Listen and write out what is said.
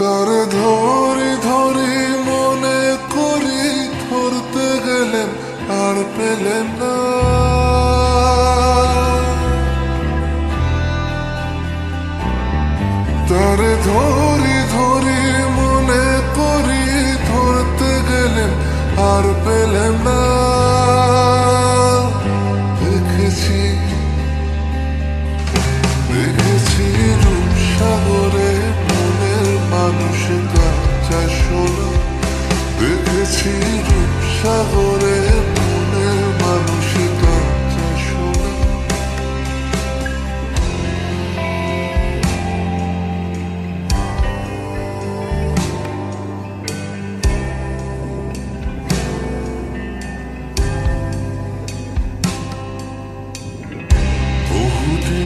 তার ধরি ধরি মনে করি ধরতে গেলেন আর পেলেন না। তার ধরি ধরি মনে করি ধরতে গেলেন আর পেলেন না। দেখেছি দেখেছি রূপসাগরে